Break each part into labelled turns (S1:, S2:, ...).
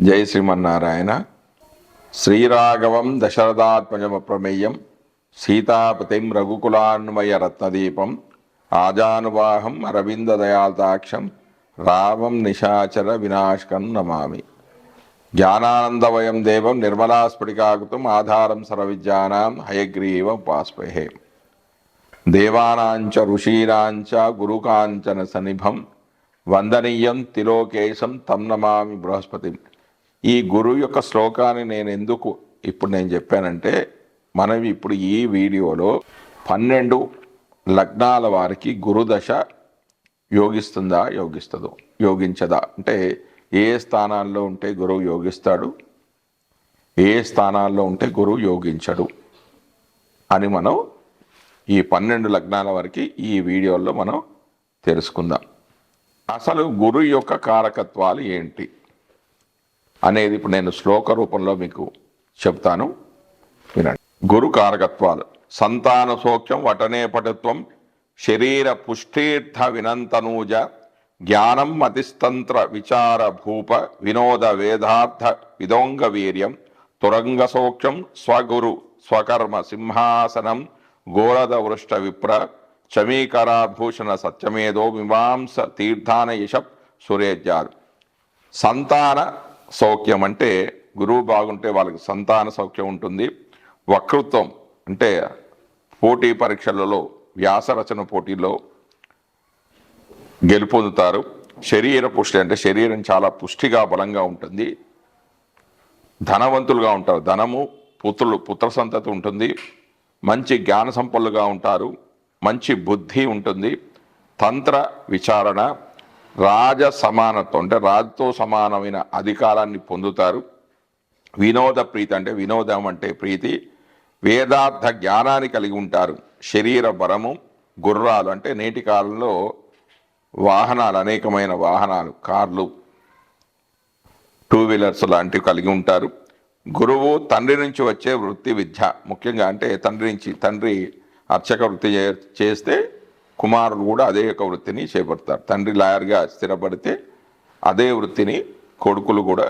S1: జై శ్రీమన్నారాయణ. శ్రీరాఘవం దశరథాత్మజమప్రమేయం సీతాపతిం రఘుకులాన్వయ రత్నదీపం ఆజానువాహం అరవిందదయాల్తాక్షం రామం నిశాచర వినాశకం నమామి. జ్ఞానానందవయం దేవం నిర్మలాస్ఫటికాకృతం ఆధారం సర్వవిద్యానాం హయగ్రీవ ఉపాస్మహే దేవానాంచ ఋషీరాంచ గురుకాంచన సనిభం వందనీయం తిలోకేశం తం నమామి బృహస్పతిం. ఈ గురువు యొక్క శ్లోకాన్ని నేను ఎందుకు ఇప్పుడు నేను చెప్పానంటే మనం ఇప్పుడు ఈ వీడియోలో పన్నెండు లగ్నాల వారికి గురుదశ యోగిస్తుందా యోగిస్తుందో యోగించదా? అంటే ఏ స్థానాల్లో ఉంటే గురువు యోగిస్తాడు ఏ స్థానాల్లో ఉంటే గురువు యోగించడు అని మనం ఈ పన్నెండు లగ్నాల వరకు ఈ వీడియోలో మనం తెలుసుకుందాం. అసలు గురువు యొక్క కారకత్వాలు ఏంటి? అనేది ఇప్పుడు నేను శ్లోక రూపంలో మీకు చెప్తాను. వినండి. గురు కారకత్వాలు. సంతాన సౌఖ్యం వటనే పటుత్వం శరీర పుష్టీర్థ వినంతనూజ జ్ఞానం మతిస్తంత్ర విచార భూప వినోద వేదార్థ విదోంగ వీర్యం తురంగ సౌఖ్యం స్వగురు స్వకర్మ సింహాసనం గోరద వృష్ట విప్ర చమీకరాభూషణ సత్యమేదో మీమాంస తీర్థాన యశప్ సురేజ్యాలు. సంతాన సౌఖ్యం అంటే గురువు బాగుంటే వాళ్ళకి సంతాన సౌఖ్యం ఉంటుంది. వక్తృత్వం అంటే పోటీ పరీక్షలలో వ్యాసరచన పోటీలో గెలుపొందుతారు. శరీర పుష్టి అంటే శరీరం చాలా పుష్టిగా బలంగా ఉంటుంది. ధనవంతులుగా ఉంటారు. ధనము పుత్రులు పుత్ర సంతతి ఉంటుంది. మంచి జ్ఞాన సంపన్నులుగా ఉంటారు. మంచి బుద్ధి ఉంటుంది. తంత్ర విచారణ రాజ సమానత్వం అంటే రాజుతో సమానమైన అధికారాన్ని పొందుతారు. వినోద ప్రీతి అంటే వినోదం అంటే ప్రీతి. వేదార్థ జ్ఞానాన్ని కలిగి ఉంటారు. శరీర బలము గుర్రాలు అంటే నేటి కాలంలో వాహనాలు అనేకమైన వాహనాలు కార్లు టూ వీలర్స్ లాంటివి కలిగి ఉంటారు. గురువు తండ్రి నుంచి వచ్చే వృత్తి విద్య ముఖ్యంగా అంటే తండ్రి నుంచి తండ్రి అర్చక వృత్తి చే- చేస్తే కుమారులు కూడా అదే యొక్క వృత్తిని చేపడతారు తండ్రి లాయర్గా స్థిరపడితే అదే వృత్తిని కొడుకులు కూడా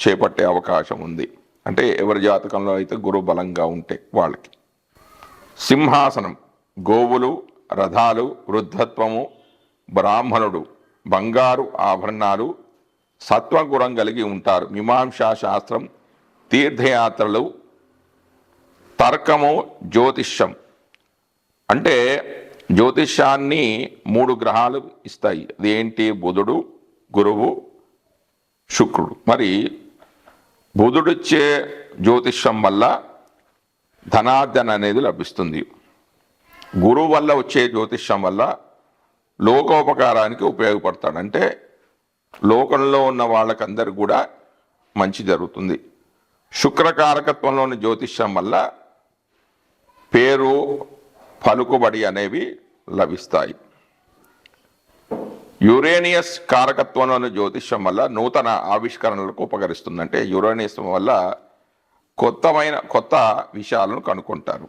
S1: చేపట్టే అవకాశం ఉంది. అంటే ఎవరి జాతకంలో అయితే గురువు బలంగా ఉంటే వాళ్ళకి. సింహాసనం గోవులు రథాలు వృద్ధత్వము బ్రాహ్మణుడు బంగారు ఆభరణాలు సత్వగుణం కలిగి ఉంటారు. మీమాంసా శాస్త్రం తీర్థయాత్రలు తర్కము జ్యోతిష్యం. అంటే జ్యోతిష్యాన్ని మూడు గ్రహాలు ఇస్తాయి. అదేంటి? బుధుడు గురువు శుక్రుడు. మరి బుధుడిచ్చే జ్యోతిష్యం వల్ల ధనార్జన అనేది లభిస్తుంది. గురువు వల్ల వచ్చే జ్యోతిష్యం వల్ల లోకోపకారానికి ఉపయోగపడతాడు. అంటే లోకంలో ఉన్న వాళ్ళకందరికి కూడా మంచి జరుగుతుంది. శుక్రకారకత్వంలోని జ్యోతిష్యం వల్ల పేరు పలుకుబడి అనేవి లభిస్తాయి. యురేనియస్ కారకత్వంలోని జ్యోతిష్యం వల్ల నూతన ఆవిష్కరణలకు ఉపకరిస్తుందంటే యురేనియస్ వల్ల కొత్తమైన కొత్త విషయాలను కనుక్కుంటారు.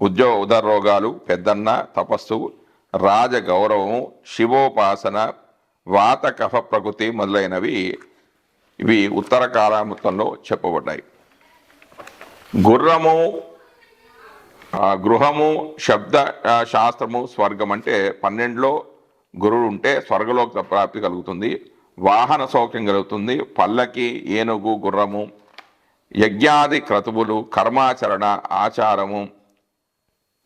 S1: ఉద్యోగ ఉదర రోగాలు పెద్దన్న తపస్సు రాజ శివోపాసన వాత కఫ ప్రకృతి మొదలైనవి ఇవి ఉత్తర కాలామృతంలో చెప్పబడ్డాయి. గుర్రము గృహము శబ్ద శాస్త్రము స్వర్గం అంటే పన్నెండులో గురువు ఉంటే స్వర్గలోక ప్రాప్తి కలుగుతుంది. వాహన సౌఖ్యం కలుగుతుంది. పల్లకి ఏనుగు గుర్రము యజ్ఞాది క్రతువులు కర్మాచరణ ఆచారము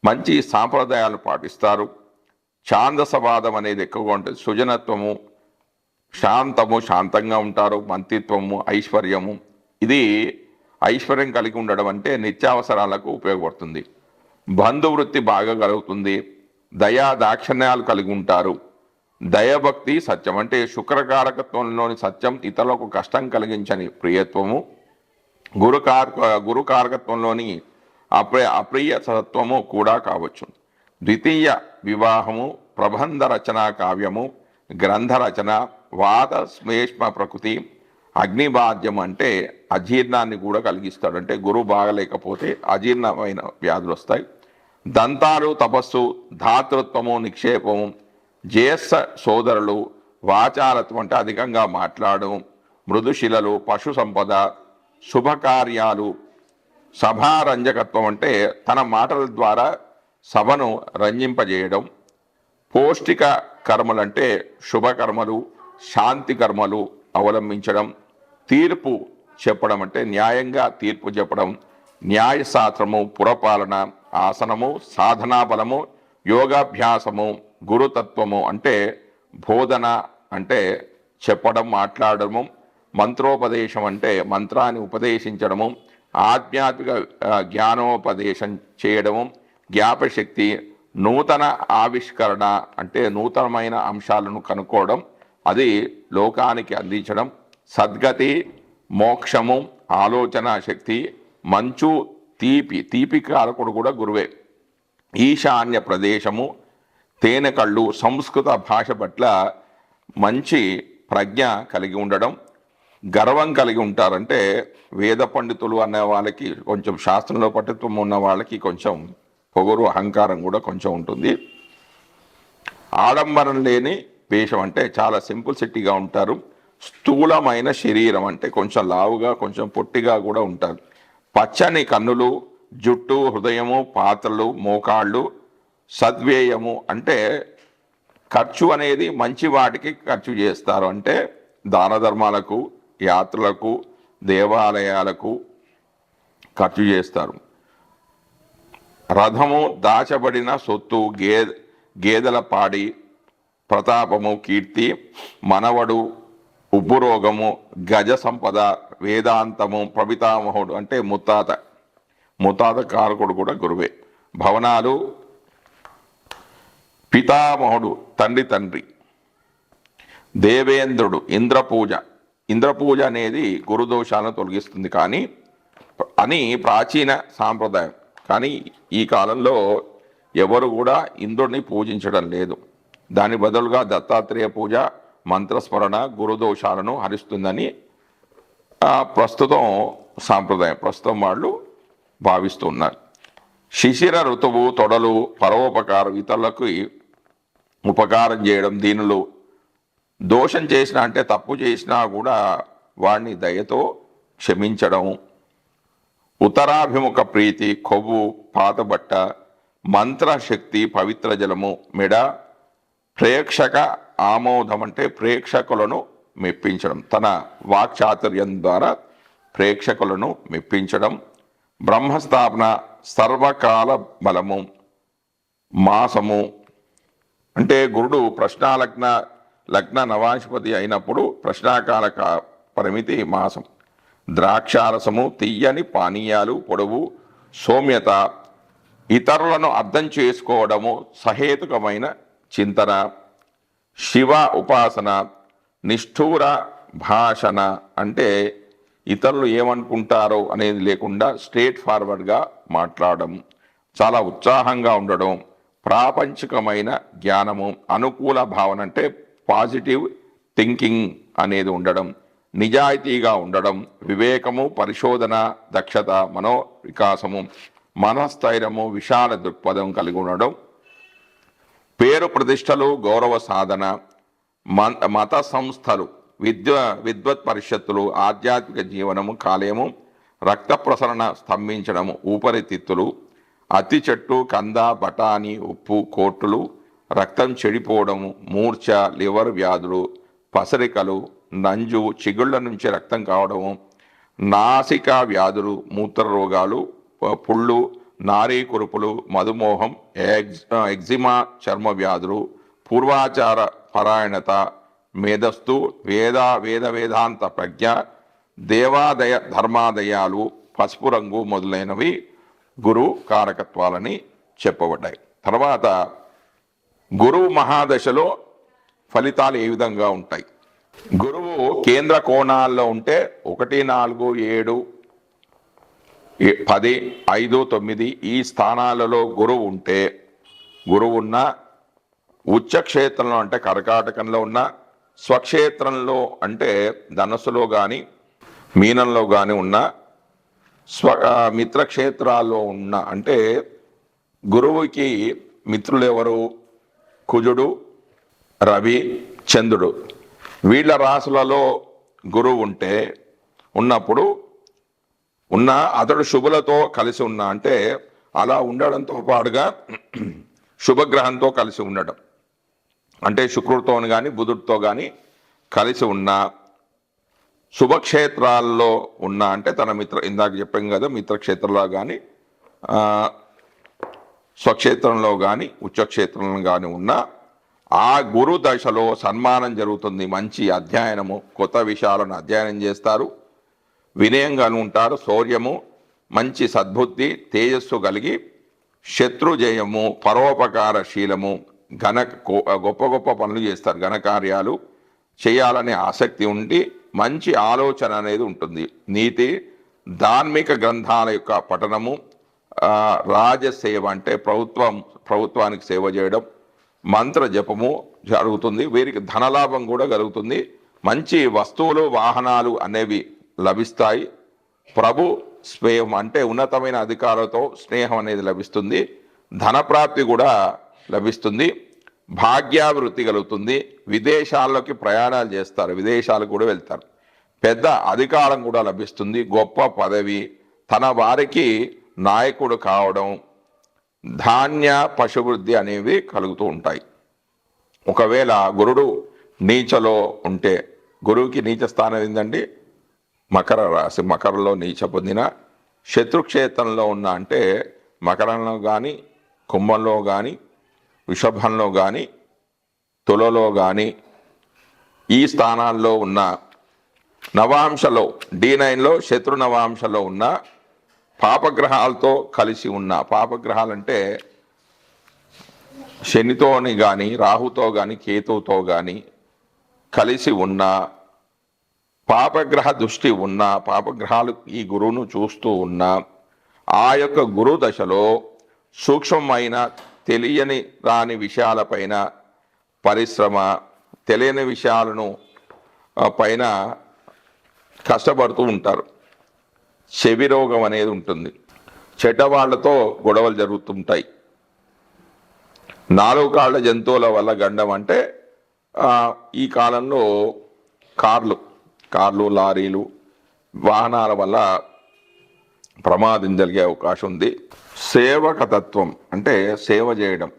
S1: మంచి సాంప్రదాయాలు పాటిస్తారు. ఛాందసవాదం అనేది ఎక్కువగా ఉంటుంది. సుజనత్వము శాంతము శాంతంగా ఉంటారు. మంత్రిత్వము ఐశ్వర్యము. ఇది ఐశ్వర్యం కలిగి ఉండడం అంటే నిత్యావసరాలకు ఉపయోగపడుతుంది. బంధువృత్తి బాగా కలుగుతుంది. దయా దాక్షిణ్యాలు కలిగి ఉంటారు. దయభక్తి సత్యం అంటే శుక్రకారకత్వంలోని సత్యం ఇతరులకు కష్టం కలిగించని ప్రియత్వము. గురుకారక గురుకారకత్వంలోని అప్రియ అప్రియ సత్వము కూడా కావచ్చు. ద్వితీయ వివాహము ప్రబంధ రచన కావ్యము గ్రంథ రచన వాద శ్లేష్మ ప్రకృతి అగ్నిబాధ్యం అంటే అజీర్ణాన్ని కూడా కలిగిస్తాడు. అంటే గురువు బాగలేకపోతే అజీర్ణమైన వ్యాధులు వస్తాయి. దంతాలు తపస్సు ధాతృత్వము నిక్షేపము జేస్స సోదరులు వాచాలత్వం అంటే అధికంగా మాట్లాడడం మృదుశిలలు పశు సంపద శుభకార్యాలు సభారంజకత్వం అంటే తన మాటల ద్వారా సభను రంజింపజేయడం. పౌష్టిక కర్మలంటే శుభకర్మలు శాంతి కర్మలు అవలంబించడం. తీర్పు చెప్పడం అంటే న్యాయంగా తీర్పు చెప్పడం న్యాయశాస్త్రము పురపాలన ఆసనము సాధనా బలము యోగాభ్యాసము గురుతత్వము అంటే బోధన అంటే చెప్పడం మాట్లాడము మంత్రోపదేశం అంటే మంత్రాన్ని ఉపదేశించడము ఆధ్యాత్మిక జ్ఞానోపదేశం చేయడము జ్ఞాపశక్తి నూతన ఆవిష్కరణ అంటే నూతనమైన అంశాలను కనుక్కోవడం అది లోకానికి అందించడం సద్గతి మోక్షము ఆలోచన శక్తి మంచు తీపి తీపి కారకుడు కూడా గురువే. ఈశాన్య ప్రదేశము తేనె కళ్ళు సంస్కృత భాష పట్ల మంచి ప్రజ్ఞ కలిగి ఉండడం గర్వం కలిగి ఉంటారంటే వేద పండితులు అనే వాళ్ళకి కొంచెం శాస్త్రంలో పట్టుత్వం ఉన్న వాళ్ళకి కొంచెం పొగరు అహంకారం కూడా కొంచెం ఉంటుంది. ఆడంబరం లేని వేషం అంటే చాలా సింపుల్ సిటీగా ఉంటారు. స్థూలమైన శరీరం అంటే కొంచెం లావుగా కొంచెం పొట్టిగా కూడా ఉంటారు. పచ్చని కన్నులు జుట్టు హృదయము పాత్రలు మోకాళ్ళు సద్వ్యయము అంటే ఖర్చు అనేది మంచి వాటికి ఖర్చు చేస్తారు. అంటే దాన ధర్మాలకు యాత్రలకు దేవాలయాలకు ఖర్చు చేస్తారు. రథము దాచబడిన సొత్తు గే గేదెల పాడి ప్రతాపము కీర్తి మనవడు ఉపరోగము గజ సంపద వేదాంతము ప్రభితామహుడు అంటే ముత్తాత. ముత్తాత కారకుడు కూడా గురువే. భవనాలు పితామహుడు తండ్రి తండ్రి. దేవేంద్రుడు ఇంద్రపూజ. ఇంద్రపూజ అనేది గురుదోషాలను తొలగిస్తుంది కానీ అని ప్రాచీన సాంప్రదాయం. కానీ ఈ కాలంలో ఎవరు కూడా ఇంద్రుడిని పూజించడం లేదు. దాని బదులుగా దత్తాత్రేయ పూజ మంత్రస్మరణ గురుదోషాలను హరిస్తుందని ప్రస్తుతం సాంప్రదాయం. ప్రస్తుతం వాళ్ళు భావిస్తున్నారు. శిశిర ఋతువు తొడలు పరోపకారం ఇతరులకు ఉపకారం చేయడం దీనిలో దోషం చేసిన అంటే తప్పు చేసినా కూడా వాడిని దయతో క్షమించడం ఉత్తరాభిముఖ ప్రీతి కొవ్వు పాతబట్ట మంత్రశక్తి పవిత్ర జలము మెడ ప్రేక్షక ఆమోదం అంటే ప్రేక్షకులను మెప్పించడం. తన వాక్చాతుర్యం ద్వారా ప్రేక్షకులను మెప్పించడం. బ్రహ్మస్థాపన సర్వకాల బలము మాసము. అంటే గురుడు ప్రశ్నాలగ్న లగ్న నవాధిపతి అయినప్పుడు ప్రశ్నాకాల పరిమితి మాసం. ద్రాక్షారసము తీయని పానీయాలు పొడవు సౌమ్యత ఇతరులను అర్థం చేసుకోవడము సహేతుకమైన చింతన. శివ ఉపాసన నిష్ఠూర భాషణ అంటే ఇతరులు ఏమనుకుంటారో అనేది లేకుండా స్ట్రేట్ ఫార్వర్డ్గా మాట్లాడడం చాలా ఉత్సాహంగా ఉండడం ప్రాపంచికమైన జ్ఞానము అనుకూల భావన అంటే పాజిటివ్ థింకింగ్ అనేది ఉండడం నిజాయితీగా ఉండడం వివేకము పరిశోధన దక్షత మనో వికాసము మనస్థైర్యము విశాల దృక్పథం కలిగి ఉండడం పేరు ప్రతిష్టలు గౌరవ సాధన మత సంస్థలు విద్య విద్వత్ పరిషత్తులు ఆధ్యాత్మిక జీవనము కాలేయము రక్త ప్రసరణ స్తంభించడము ఊపరితిత్తులు అతి చెట్టు కంద బఠానీ ఉప్పు కోట్లు రక్తం చెడిపోవడము మూర్ఛ లివర్ వ్యాధులు పసరికలు నంజు చిగుళ్ళ నుంచి రక్తం కావడము నాసికా వ్యాధులు మూత్ర రోగాలు పుళ్ళు నారీ కురుపులు మధుమోహం ఎగ్జిమా చర్మ వ్యాధులు పూర్వాచార పరాయణత మేధస్సు వేద వేద వేదాంత ప్రజ్ఞ దేవాదయ ధర్మాదయాలు పసుపు రంగు మొదలైనవి గురు కారకత్వాలని చెప్పబడ్డాయి. తర్వాత గురువు మహాదశలో ఫలితాలు ఏ విధంగా ఉంటాయి? గురువు కేంద్ర కోణాల్లో ఉంటే ఒకటి నాలుగు ఏడు పది ఐదు తొమ్మిది ఈ స్థానాలలో గురువు ఉంటే గురువు ఉన్న ఉచ్చక్షేత్రంలో అంటే కర్కాటకంలో ఉన్న స్వక్షేత్రంలో అంటే ధనస్సులో కానీ మీనంలో కానీ ఉన్న స్వ మిత్రక్షేత్రాల్లో ఉన్న అంటే గురువుకి మిత్రులు ఎవరు కుజుడు రవి చంద్రుడు. వీళ్ళ రాసులలో గురువు ఉంటే ఉన్నప్పుడు ఉన్న అతడు శుభులతో కలిసి ఉన్న అంటే అలా ఉండడంతో పాటుగా శుభగ్రహంతో కలిసి ఉండడం. అంటే శుక్రుడితో కానీ బుధుడితో కానీ కలిసి ఉన్న శుభక్షేత్రాల్లో ఉన్న అంటే తన మిత్ర ఇందాక చెప్పాం కదా మిత్రక్షేత్రంలో కానీ స్వక్షేత్రంలో కానీ ఉచ్చక్షేత్రంలో కానీ ఉన్న ఆ గురు దశలో సన్మానం జరుగుతుంది. మంచి అధ్యయనము కొత్త విషయాలను అధ్యయనం చేస్తారు. వినయంగా ఉంటారు శౌర్యము మంచి సద్బుద్ధి తేజస్సు కలిగి శత్రుజయము పరోపకార శీలము ఘన గొప్ప గొప్ప పనులు చేస్తారు ఘనకార్యాలు చేయాలనే ఆసక్తి ఉండి మంచి ఆలోచన అనేది ఉంటుంది. నీతి ధార్మిక గ్రంథాల యొక్క పఠనము రాజసేవ అంటే ప్రభుత్వం ప్రభుత్వానికి సేవ చేయడం మంత్ర జపము జరుగుతుంది. వీరికి ధనలాభం కూడా కలుగుతుంది. మంచి వస్తువులు వాహనాలు అనేవి లభిస్తాయి. ప్రభు స్నేహం అంటే ఉన్నతమైన అధికారులతో స్నేహం అనేది లభిస్తుంది. ధనప్రాప్తి కూడా లభిస్తుంది. భాగ్యాభివృద్ధి కలుగుతుంది. విదేశాల్లోకి ప్రయాణాలు చేస్తారు. విదేశాలకు కూడా వెళ్తారు. పెద్ద అధికారం కూడా లభిస్తుంది. గొప్ప పదవి. తన వారికి నాయకుడు కావడం ధాన్య పశువృద్ధి అనేవి కలుగుతూ ఉంటాయి. ఒకవేళ గురుడు నీచలో ఉంటే గురువుకి నీచ స్థానం ఏంటండి మకర రాశి మకరంలో నీచ పొందిన శత్రుక్షేత్రంలో ఉన్న అంటే మకరంలో కానీ కుంభంలో కానీ వృషభంలో కానీ తులలో కానీ ఈ స్థానాల్లో ఉన్న నవాంశలో డి నైన్లో శత్రు నవాంశలో ఉన్న పాపగ్రహాలతో కలిసి ఉన్న పాపగ్రహాలంటే శనితోని కానీ రాహుతో కానీ కేతువుతో కానీ కలిసి ఉన్న పాపగ్రహ దృష్టి ఉన్న పాపగ్రహాలు ఈ గురువును చూస్తూ ఉన్న ఆ యొక్క గురు దశలో సూక్ష్మమైన తెలియని రాని విషయాలపైన పరిశ్రమ తెలియని విషయాలను పైన కష్టపడుతూ ఉంటారు. చెవి రోగం అనేది ఉంటుంది. చెడ్డవాళ్ళతో గొడవలు జరుగుతుంటాయి. నాలుగు కాళ్ళ జంతువుల వల్ల గండం అంటే ఈ కాలంలో కార్లు. కార్లు లారీలు వాహనాల వల్ల ప్రమాదం జరిగే అవకాశం ఉంది. సేవక తత్వం అంటే సేవ చేయడం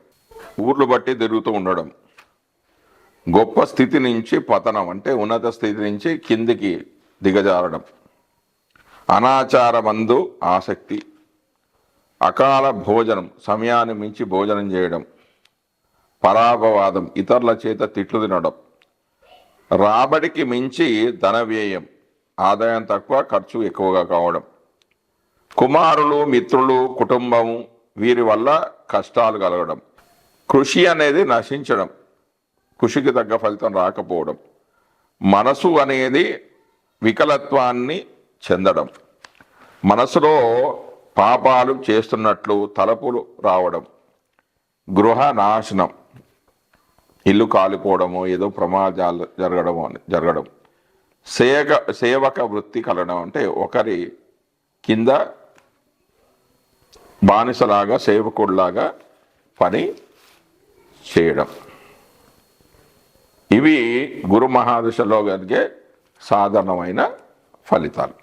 S1: ఊర్లు బట్టి తిరుగుతూ ఉండడం గొప్ప స్థితి నుంచి పతనం అంటే ఉన్నత స్థితి నుంచి కిందికి దిగజారడం. అనాచారమందు ఆసక్తి అకాల భోజనం సమయాన్ని మించి భోజనం చేయడం పరాపవాదం ఇతరుల చేత తిట్లు తినడం. రాబడికి మించి ధన వ్యయం ఆదాయం తక్కువ ఖర్చు ఎక్కువగా కావడం. కుమారులు మిత్రులు కుటుంబం వీరి వల్ల కష్టాలు కలగడం. కృషి అనేది నశించడం కృషికి తగ్గ ఫలితం రాకపోవడం. మనసు అనేది వికలత్వాన్ని చెందడం. మనసులో పాపాలు చేస్తున్నట్లు తలపులు రావడం. గృహ నాశనం ఇల్లు కాలిపోవడము ఏదో ప్రమాదాలు జరగడము అని జరగడం. సేవక సేవక వృత్తి కలడం అంటే ఒకరి కింద బానిసలాగా సేవకుడిలాగా పని చేయడం. ఇవి గురు మహాదశలో కలిగే సాధారణమైన ఫలితాలు.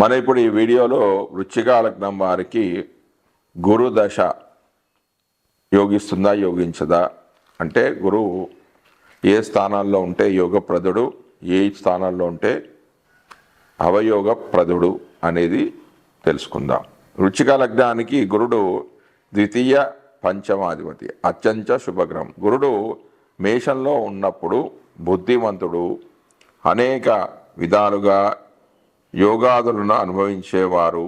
S1: మన ఇప్పుడు ఈ వీడియోలో వృచ్చిక లగ్నం వారికి గురుదశ యోగిస్తుందా యోగించదా? అంటే గురువు ఏ స్థానాల్లో ఉంటే యోగప్రదుడు ఏ స్థానాల్లో ఉంటే అవయోగప్రదుడు అనేది తెలుసుకుందాం. వృచ్చిక లగ్నానికి గురుడు ద్వితీయ పంచమాధిపతి అత్యంత శుభగ్రహం. గురుడు మేషంలో ఉన్నప్పుడు బుద్ధిమంతుడు అనేక విధాలుగా యోగాదులను అనుభవించేవారు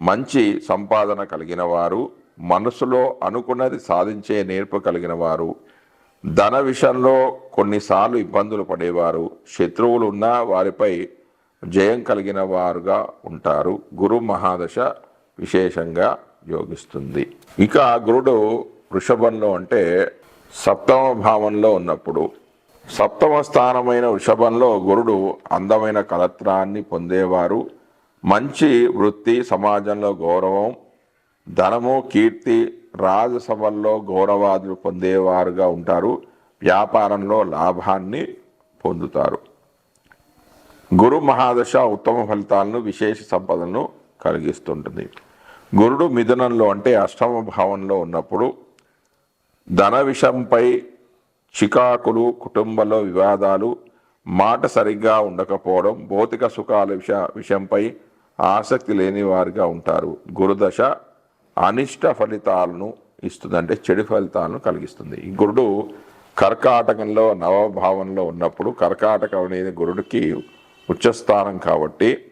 S1: మంచి సంపాదన కలిగిన వారు మనసులో అనుకున్నది సాధించే నేర్పు కలిగిన వారు ధన విషయంలో కొన్నిసార్లు ఇబ్బందులు పడేవారు. శత్రువులు ఉన్నా వారిపై జయం కలిగిన వారుగా ఉంటారు. గురు మహాదశ విశేషంగా యోగిస్తుంది. ఇక గురుడు వృషభంలో అంటే సప్తమ భావంలో ఉన్నప్పుడు. సప్తమ స్థానమైన వృషభంలో గురుడు అందమైన కలత్రాన్ని పొందేవారు. మంచి వృత్తి సమాజంలో గౌరవం ధనము కీర్తి రాజసభల్లో గౌరవాదులు పొందేవారుగా ఉంటారు. వ్యాపారంలో లాభాన్ని పొందుతారు. గురు మహాదశ ఉత్తమ ఫలితాలను విశేష సంపదలను కలిగిస్తుంటుంది. గురుడు మిథునంలో అంటే అష్టమ భావంలో ఉన్నప్పుడు ధన విషంపై చికాకులు కుటుంబంలో వివాదాలు మాట సరిగ్గా ఉండకపోవడం భౌతిక సుఖాల విష విషయంపై ఆసక్తి లేని వారిగా ఉంటారు. గురుదశ అనిష్ట ఫలితాలను ఇస్తుంది అంటే చెడు ఫలితాలను కలిగిస్తుంది. ఈ గురుడు కర్కాటకంలో నవభావంలో ఉన్నప్పుడు కర్కాటకం అనేది గురుడికి ఉచ్చస్థానం కాబట్టి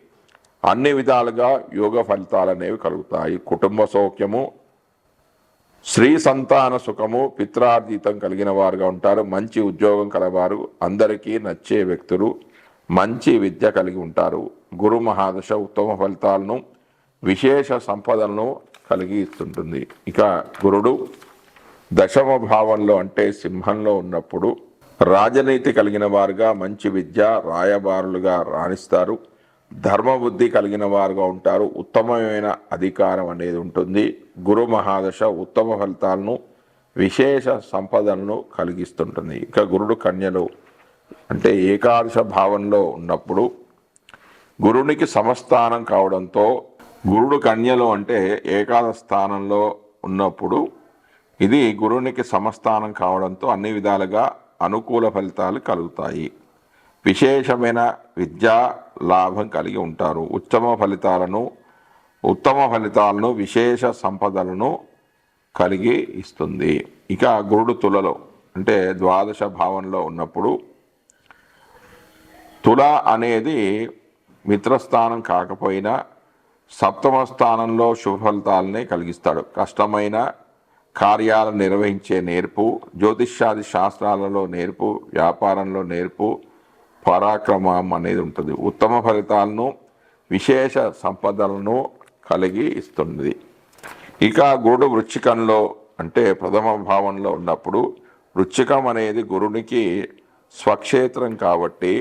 S1: అన్ని విధాలుగా యోగ ఫలితాలు అనేవి కలుగుతాయి. కుటుంబ సౌఖ్యము స్త్రీ సంతాన సుఖము పిత్రార్జితం కలిగిన వారుగా ఉంటారు. మంచి ఉద్యోగం కలవారు. అందరికీ నచ్చే వ్యక్తులు మంచి విద్య కలిగి ఉంటారు. గురు మహాదశ ఉత్తమ ఫలితాలను విశేష సంపదలను కలిగి ఇస్తుంటుంది ఇక గురుడు దశమ భావంలో అంటే సింహంలో ఉన్నప్పుడు రాజనీతి కలిగిన వారుగా మంచి విద్య రాయబారులుగా రాణిస్తారు. ధర్మబుద్ధి కలిగిన వారుగా ఉంటారు. ఉత్తమమైన అధికారం అనేది ఉంటుంది. గురు మహాదశ ఉత్తమ ఫలితాలను విశేష సంపదలను కలిగిస్తుంటుంది. ఇక గురుడు కన్యలు అంటే ఏకాదశ భావంలో ఉన్నప్పుడు గురునికి సమస్థానం కావడంతో గురుడు కన్యలో అంటే ఏకాదశ స్థానంలో ఉన్నప్పుడు ఇది గురునికి సమస్థానం కావడంతో అన్ని విధాలుగా అనుకూల ఫలితాలు కలుగుతాయి. విశేషమైన విద్యా లాభం కలిగి ఉంటారు. ఉత్తమ ఫలితాలను ఉత్తమ ఫలితాలను విశేష సంపదలను కలిగి ఇస్తుంది. ఇక గురుడు తులలో అంటే ద్వాదశ భావంలో ఉన్నప్పుడు తుల అనేది మిత్రస్థానం కాకపోయినా సప్తమ స్థానంలో శుభ ఫలితాలని కలిగిస్తాడు. కష్టమైన కార్యాలను నిర్వహించే నేర్పు జ్యోతిష్యాది శాస్త్రాలలో నేర్పు వ్యాపారంలో నేర్పు పరాక్రమం అనేది ఉంటుంది. ఉత్తమ ఫలితాలను విశేష సంపదలను కలిగి ఇస్తుంది. ఇక గురుడు వృచ్చికంలో అంటే ప్రథమ భావంలో ఉన్నప్పుడు వృచ్చికం అనేది గురునికి స్వక్షేత్రం కాబట్టి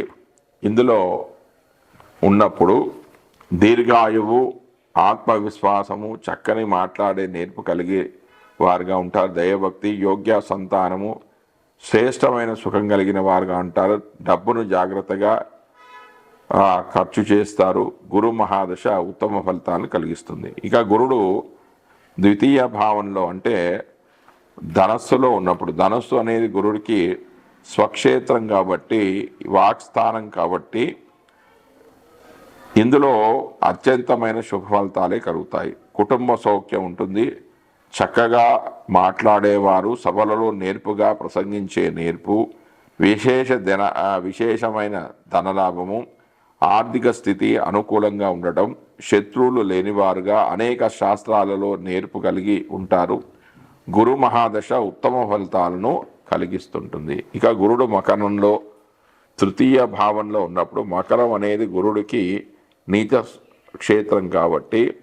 S1: ఇందులో ఉన్నప్పుడు దీర్ఘాయువు ఆత్మవిశ్వాసము చక్కని మాట్లాడే నేర్పు కలిగి వారుగా ఉంటారు. దయభక్తి యోగ్య సంతానము శ్రేష్టమైన సుఖం కలిగిన వారుగా ఉంటారు. డబ్బును జాగ్రత్తగా ఖర్చు చేస్తారు. గురు మహాదశ ఉత్తమ ఫలితాలను కలిగిస్తుంది. ఇక గురుడు ద్వితీయ భావంలో అంటే ధనస్సులో ఉన్నప్పుడు ధనస్సు అనేది గురుడికి స్వక్షేత్రం కాబట్టి వాక్స్థానం కాబట్టి ఇందులో అత్యంతమైన శుభ ఫలితాలే కలుగుతాయి. కుటుంబ సౌఖ్యం ఉంటుంది. చక్కగా మాట్లాడేవారు సభలలో నేర్పుగా ప్రసంగించే నేర్పు విశేష ధన విశేషమైన ధనలాభము ఆర్థిక స్థితి అనుకూలంగా ఉండటం శత్రువులు లేనివారుగా అనేక శాస్త్రాలలో నేర్పు కలిగి ఉంటారు. గురు మహాదశ ఉత్తమ ఫలితాలను కలిగిస్తుంటుంది. ఇక గురుడు మకరంలో తృతీయ భావంలో ఉన్నప్పుడు మకరం అనేది గురుడికి నీచ క్షేత్రం కాబట్టి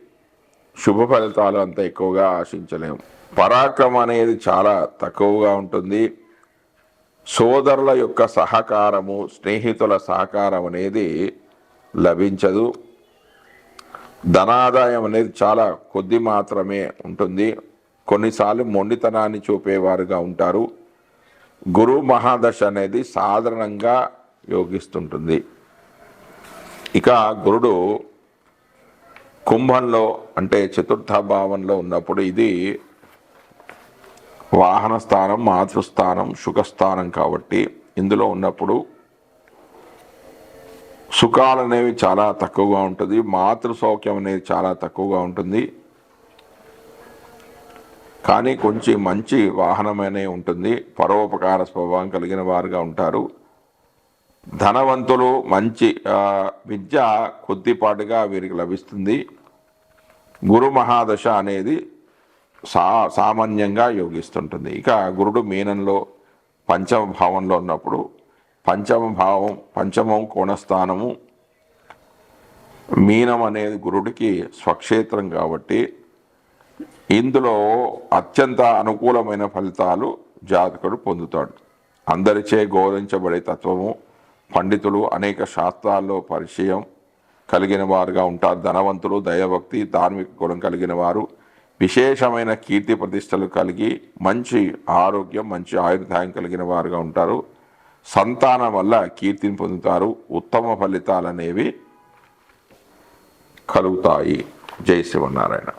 S1: శుభ ఫలితాలు అంత ఎక్కువగా ఆశించలేము. పరాక్రమం అనేది చాలా తక్కువగా ఉంటుంది. సోదరుల యొక్క సహకారము స్నేహితుల సహకారం అనేది లభించదు. ధనాదాయం అనేది చాలా కొద్ది మాత్రమే ఉంటుంది. కొన్నిసార్లు మొండితనాన్ని చూపేవారుగా ఉంటారు. గురు మహాదశ అనేది సాధారణంగా యోగిస్తుంటుంది. ఇక గురుడు కుంభంలో అంటే చతుర్థ భావంలో ఉన్నప్పుడు ఇది వాహన స్థానం మాతృస్థానం సుఖస్థానం కాబట్టి ఇందులో ఉన్నప్పుడు సుఖాలు అనేవి చాలా తక్కువగా ఉంటుంది మాతృ సౌఖ్యం అనేది చాలా తక్కువగా ఉంటుంది. కానీ కొంచెం మంచి వాహనమనే ఉంటుంది పరోపకార స్వభావం కలిగిన వారుగా ఉంటారు. ధనవంతులు మంచి విద్య కొద్దిపాటుగా వీరికి లభిస్తుంది. గురు మహాదశ అనేది సా సామాన్యంగా యోగిస్తుంటుంది. ఇక గురుడు మీనంలో పంచమ భావంలో ఉన్నప్పుడు పంచమ భావం పంచమం కోణస్థానము మీనం అనేది గురుడికి స్వక్షేత్రం కాబట్టి ఇందులో అత్యంత అనుకూలమైన ఫలితాలు జాతకుడు పొందుతాడు. అందరిచే గౌరవించబడే తత్వము పండితులు అనేక శాస్త్రాల్లో పరిచయం కలిగిన వారుగా ఉంటారు. ధనవంతులు దైవభక్తి ధార్మిక గుణం కలిగిన వారు. విశేషమైన కీర్తి ప్రతిష్టలు కలిగి మంచి ఆరోగ్యం మంచి ఆయుర్దాయం కలిగిన వారుగా ఉంటారు. సంతానం వల్ల కీర్తిని పొందుతారు. ఉత్తమ ఫలితాలు అనేవి కలుగుతాయి. జై శివనారాయణ